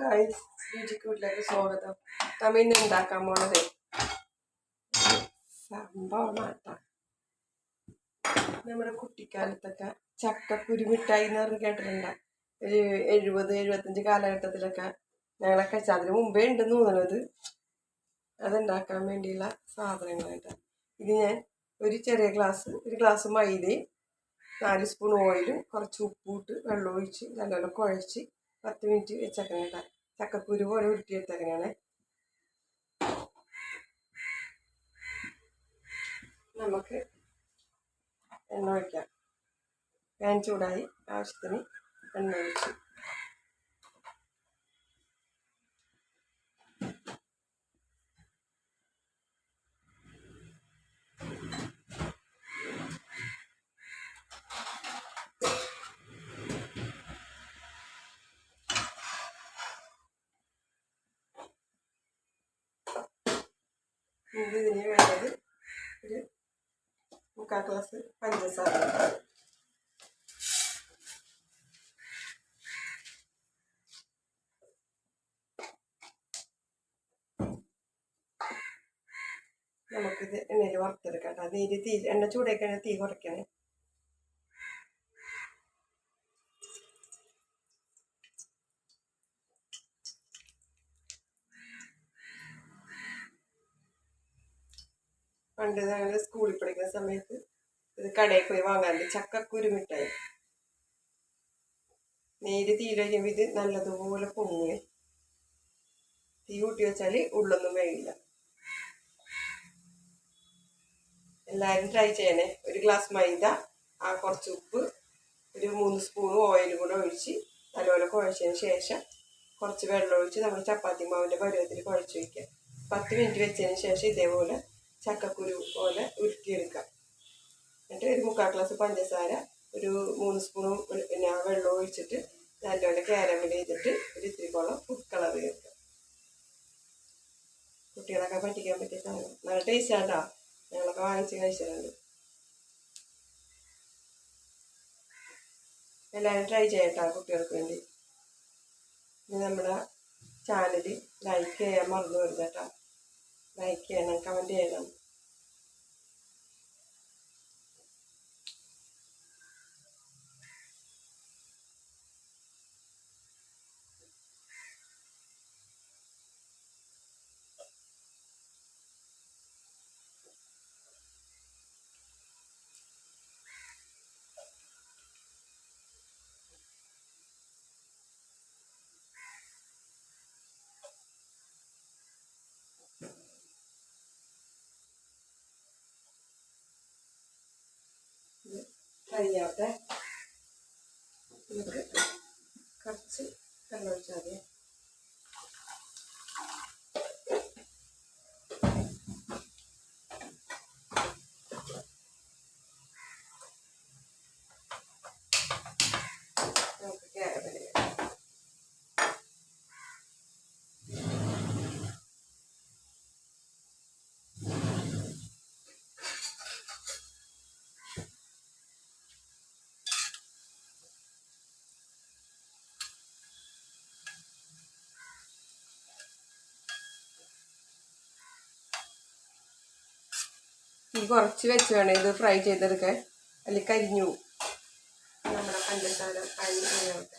Guys രുചിക്കൂട്ടിലേക്ക് സ്വാഗതം നമ്മ ഇന്ന് ഉണ്ടാക്കാൻ പോണത്? സംഭവമാട്ടാ നമ്മുടെ കുട്ടിക്കാലത്തൊക്കെ ചക്കക്കുരു മിഠായി എന്ന് പറഞ്ഞ് കേട്ടിട്ടുണ്ട്? ഒരു എഴുപത് എഴുപത്തഞ്ച് കാലഘട്ടത്തിലൊക്കെ ഞങ്ങളൊക്കെ അതിന് മുമ്പേ ഉണ്ടെന്ന് തോന്നുന്നത് അതുണ്ടാക്കാൻ വേണ്ടിയുള്ള സാധനങ്ങളായിട്ട്. ഇത് ഞാൻ ഒരു ചെറിയ ഗ്ലാസ് ഒരു ഗ്ലാസ് മൈദയും നാല് സ്പൂൺ ഓയിലും കുറച്ച് ഉപ്പൂട്ട് വെള്ളം ഒഴിച്ച് നല്ലപോലെ കുഴച്ച് പത്ത് മിനിറ്റ് വെച്ചേക്കണം കേട്ടോ ചക്കക്കുരു പോലെ ഉരുട്ടിയെടുത്തേക്കണേ നമുക്ക് എണ്ണ ഒഴിക്കാം. പാൻ ചൂടായി. ആവശ്യത്തിന് എണ്ണ ഒഴിച്ച് ഇത് ഇതിന് വേണ്ടത് ഒരു മുക്കാൽ ഗ്ലാസ് പഞ്ചസാര നമുക്കിത് എണ്ണയിൽ വറുത്തെടുക്കാം കേട്ടോ നീര് തീ എണ്ണ ചൂടേക്കാണ് തീ കുറയ്ക്കണേ പണ്ട് ഞങ്ങൾ സ്കൂളിൽ പഠിക്കുന്ന സമയത്ത് ഇത് കടയിൽ പോയി വാങ്ങാറുണ്ട്. ചക്കക്കുരു മിഠായി. നേര് തീരെ കഴിയുമ്പോൾ ഇത് നല്ലതുപോലെ പൊങ്ങി. തീ കൂട്ടി വെച്ചാൽ ഉള്ളൊന്നും വേയില്ല എല്ലാവരും ട്രൈ ചെയ്യണേ. ഒരു ഗ്ലാസ് മൈദ ആ കുറച്ച് ഉപ്പ് ഒരു മൂന്ന് സ്പൂൺ ഓയിൽ കൂടെ ഒഴിച്ച് നല്ലപോലെ കുഴച്ചതിന് ശേഷം കുറച്ച് വെള്ളം ഒഴിച്ച് നമ്മൾ ചപ്പാത്തി മാവിന്റെ പരുവത്തിൽ കുഴച്ച് വയ്ക്കുക പത്ത് മിനിറ്റ് വെച്ചതിന് ശേഷം ഇതേപോലെ ചക്കക്കുരു പോലെ ഉരുക്കിയെടുക്കാം. എന്നിട്ട് ഒരു മുക്കാൽ ഗ്ലാസ് പഞ്ചസാര ഒരു മൂന്ന് സ്പൂണും പിന്നെ വെള്ളം ഒഴിച്ചിട്ട് നല്ലോണം കാരമിൽ ചെയ്തിട്ട് ഒരു ഇത്തിരിക്കോളം ഫുഡ് കളർ ചേർക്കാം. കുട്ടികളൊക്കെ പറ്റിക്കാൻ പറ്റിയ സാധനം. നല്ല ടേസ്റ്റ് ആട്ടോ ഞങ്ങളൊക്കെ വാങ്ങിച്ച് കഴിച്ചിട്ടുണ്ട്. എല്ലാവരും ട്രൈ ചെയ്യട്ടോ കുട്ടികൾക്ക് വേണ്ടി. ഇനി നമ്മുടെ ചാനൽ ലൈക്ക് ചെയ്യാൻ മറന്നു വരുന്നത് കേട്ടോ ലൈക്ക് ചെയ്യണം കമന്റ് ചെയ്യണം. കഴിയാവട്ടെ നമുക്ക് കുറച്ച് വെള്ളം ഒഴിച്ചാൽ മതി നമുക്ക് കാരമൽ തീ കുറച്ച് വെച്ച് ഇത് ഫ്രൈ ചെയ്തെടുക്കാൻ അല്ലെങ്കിൽ കരിഞ്ഞു. നമ്മുടെ പഞ്ചസാര അരിഞ്ഞാവട്ടെ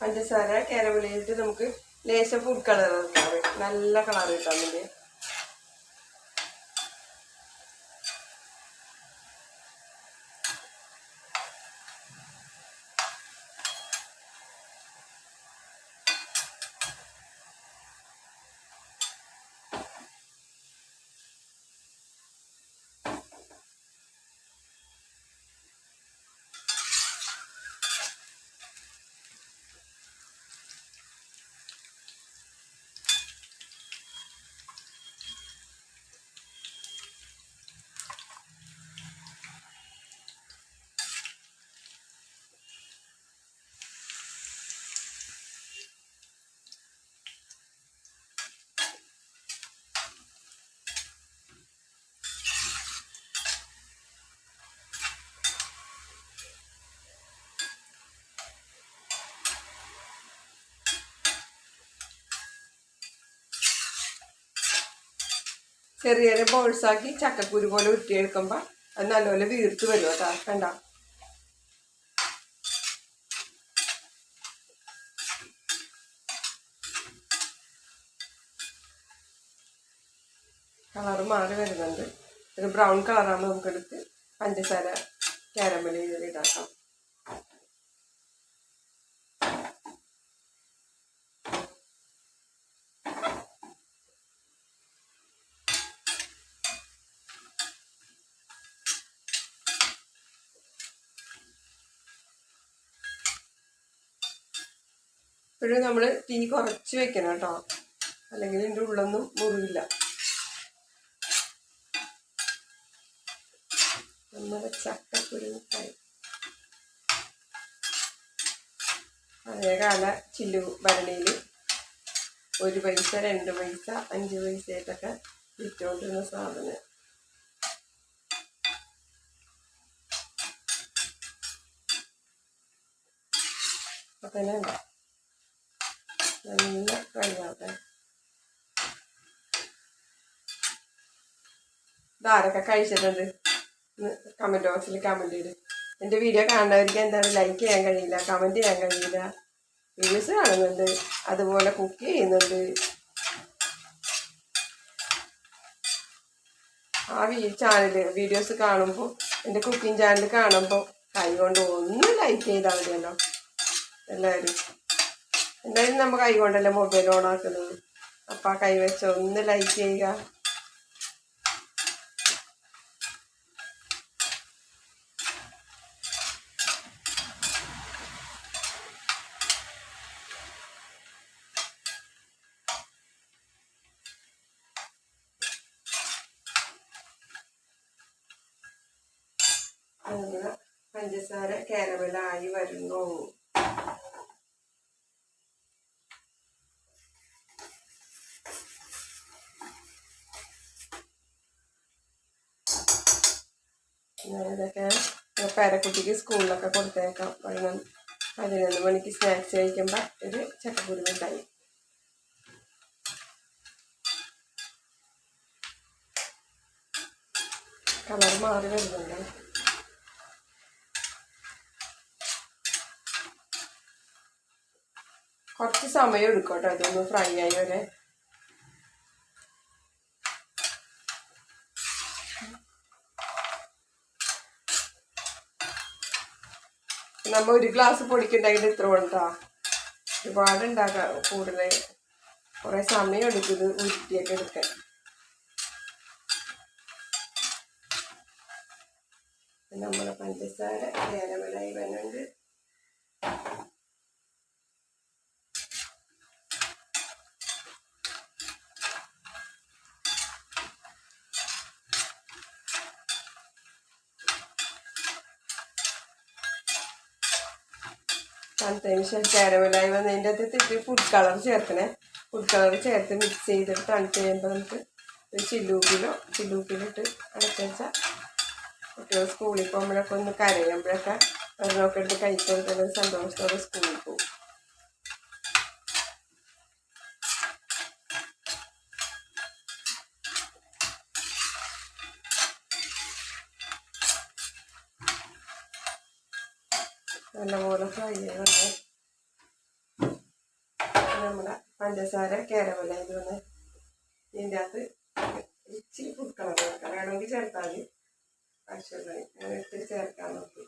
പഞ്ചസാര കാരമൽ നമുക്ക് ലേശം ഫുഡ് കളർ നല്ല കളർ കിട്ടാൻ വേണ്ടി ചെറിയ ചെറിയ ബോൾസാക്കി ചക്കക്കുരു പോലെ ഉരുട്ടിയെടുക്കുമ്പോൾ അത് നല്ലപോലെ വീർത്ത് വരും കേട്ടോ. കണ്ട? കളറ് മാറി വരുന്നുണ്ട്. ഒരു ബ്രൗൺ കളറാകുമ്പോൾ നമുക്കെടുത്ത് പഞ്ചസാര കാരമ്പലി ഇതിൽ ഇതാക്കാം ഇപ്പോഴും നമ്മൾ തീ കുറച്ച് വെക്കണം കേട്ടോ. അല്ലെങ്കിൽ ഇതിന്റെ ഉള്ളൊന്നും മുറിയില്ല. നമ്മുടെ ചക്കക്കുരു മിഠായി. പഴയകാല ചില്ലു ഭരണിയിൽ ഒരു പൈസ രണ്ട് പൈസ അഞ്ച് പൈസയായിട്ടൊക്കെ വിറ്റുകൊണ്ടിരുന്ന സാധനം. അപ്പൊ തന്നെ ഉണ്ടോ നല്ല കഴിയാതെ ഇതാരൊക്കെ കഴിച്ചിട്ടുണ്ട് കമന്റ് ബോക്സിൽ കമന്റ് ചെയ്ത് എന്റെ വീഡിയോ കാണുന്നവർക്ക് എന്താണ് ലൈക്ക് ചെയ്യാൻ കഴിയില്ല കമന്റ് ചെയ്യാൻ കഴിയില്ല. വീഡിയോസ് കാണുന്നുണ്ട് അതുപോലെ കുക്ക് ചെയ്യുന്നുണ്ട്. ആ വീ ചാനൽ വീഡിയോസ് കാണുമ്പോൾ എന്റെ കുക്കിംഗ് ചാനൽ കാണുമ്പോൾ കൈ കൊണ്ട് ഒന്ന് ലൈക്ക് ചെയ്താൽ മതിയല്ലോ. എല്ലാവരും എന്തായാലും നമ്മൾ കൈ കൊണ്ടല്ലേ മൊബൈൽ ഓൺ ആക്കുന്നത്. അപ്പം ആ കൈ വെച്ച് ഒന്ന് ലൈക്ക് ചെയ്യുക. പഞ്ചസാര കാരമലായി വരുന്നു ഇതൊക്കെ പേരക്കുട്ടിക്ക് സ്കൂളിലൊക്കെ കൊടുത്തേക്കാം. പതിനൊന്ന് പതിനൊന്ന് മണിക്ക് സ്നാക്സ് കഴിക്കുമ്പോൾ ഒരു ചക്കക്കുരു മിഠായി. കളർ മാറി വരുന്നുണ്ട്. കുറച്ച് സമയം എടുക്കും കേട്ടോ അതൊന്ന് ഫ്രൈ ആയി വരെ. നമ്മ ഒരു ഗ്ലാസ് പൊടിക്കുണ്ടായിട്ട് ഇത്ര കൊണ്ടാ. ഒരുപാട് ഉണ്ടാക്കാം കൂടുതൽ കുറേ സമയം എടുക്കും ഇത് ഉരുട്ടിയൊക്കെ എടുക്കാൻ. നമ്മുടെ പഞ്ചസാര ഏലമലായി വരുന്നുണ്ട് തണുത്തതിന് ശേഷം കാരമലായി വന്നതിന്റെ അകത്ത് ഇത്തിരി ഫുഡ് കളർ ചേർക്കണേ. ഫുഡ് കളർ ചേർത്ത് മിക്സ് ചെയ്തിട്ട് തണുത്ത് കഴിയുമ്പോൾ നമുക്ക് ഒരു ചില്ലൂപ്പിലോ ചില്ലൂപ്പിലിട്ട് അടച്ചു വെച്ചാൽ കുട്ടികൾ സ്കൂളിൽ പോകുമ്പോഴൊക്കെ ഒന്ന് കരയുമ്പോഴൊക്കെ ഒരെണ്ണമൊക്കെ എടുത്ത് കഴിച്ചു സന്തോഷത്തോടെ സ്കൂളിൽ പോകും. നല്ലപോലെ ഫ്രൈ ചെയ്യണം നമ്മുടെ പഞ്ചസാര കേരമല്ല ഇത് വന്ന് ഇതിന്റെ അകത്ത് ഇച്ചിരി ഫുഡ് ചേർക്കാം വേണമെങ്കിൽ ചേർത്താൽ മതി. പക്ഷേ ഇത്തിരി ചേർക്കാൻ നോക്കി.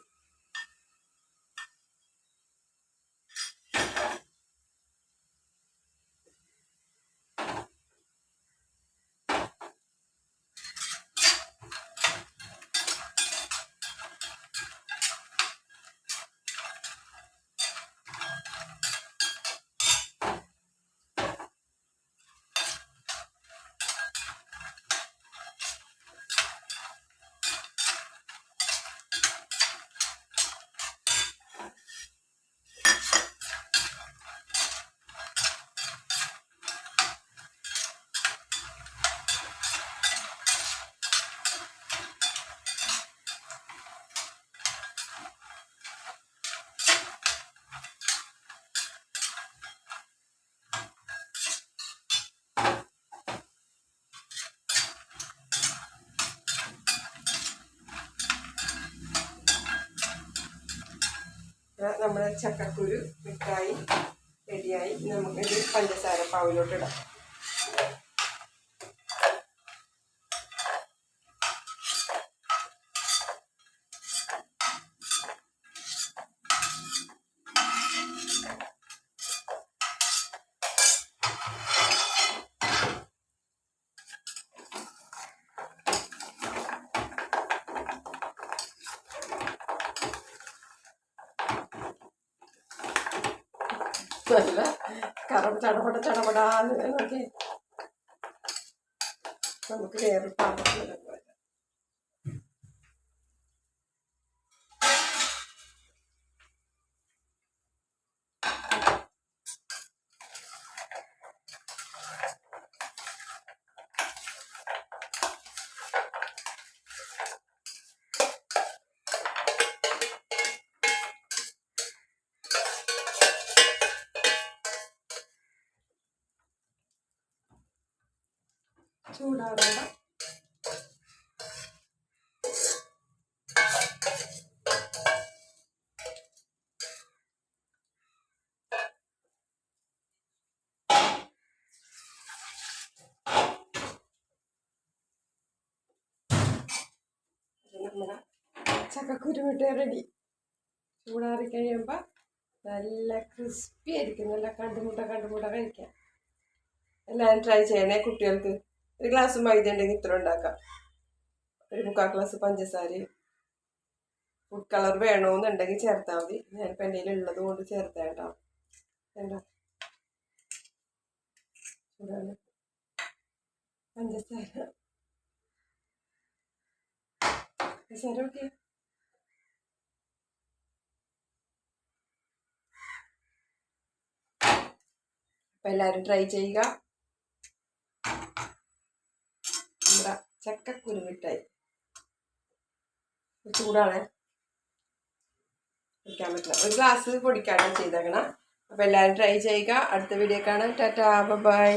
നമ്മുടെ ചക്കക്കുരു മിഠായി റെഡിയായി നമുക്കിത് പഞ്ചസാര പാവിലോട്ട് നല്ല കറം ചടപട ചടപടാന്ന് നോക്കി നമുക്ക് വേറെ പാത്രത്തിലിടാൻ പോകാം ചൂടാറണ്ട നമ്മുടെ ചക്കക്കുരു വിട്ട് റെഡി ചൂടാറി കഴിയുമ്പോൾ നല്ല ക്രിസ്പി ആയിരിക്കും. നല്ല കണ്ടുമുട്ട കണ്ടുമുട്ട കഴിക്കാം എല്ലാവരും ട്രൈ ചെയ്യണേ കുട്ടികൾക്ക്. ഒരു ഗ്ലാസ് മൈദ ഉണ്ടെങ്കിൽ ഇത്ര ഉണ്ടാക്കാം. ഒരു മുക്കാൽ ഗ്ലാസ് പഞ്ചസാരയും. ഫുഡ് കളർ വേണമെന്നുണ്ടെങ്കിൽ ചേർത്താൽ മതി. ഞാനിപ്പോൾ എന്റെ ഉള്ളത് കൊണ്ട് ചേർത്താം കേട്ടോ. വേണ്ട പഞ്ചസാര. പഞ്ചസാര ഓക്കെ? അപ്പം എല്ലാവരും ട്രൈ ചെയ്യുക. നമ്മുടെ ചക്കക്കുരു മിഠായി. ചൂടാണ്. കുടിക്കാൻ പറ്റില്ല. ഒരു ഗ്ലാസ് പൊടിക്കാണ് ചെയ്തേക്കണം. അപ്പോൾ എല്ലാവരും ട്രൈ ചെയ്യുക. അടുത്ത വീഡിയോ കാണാം. Tata bye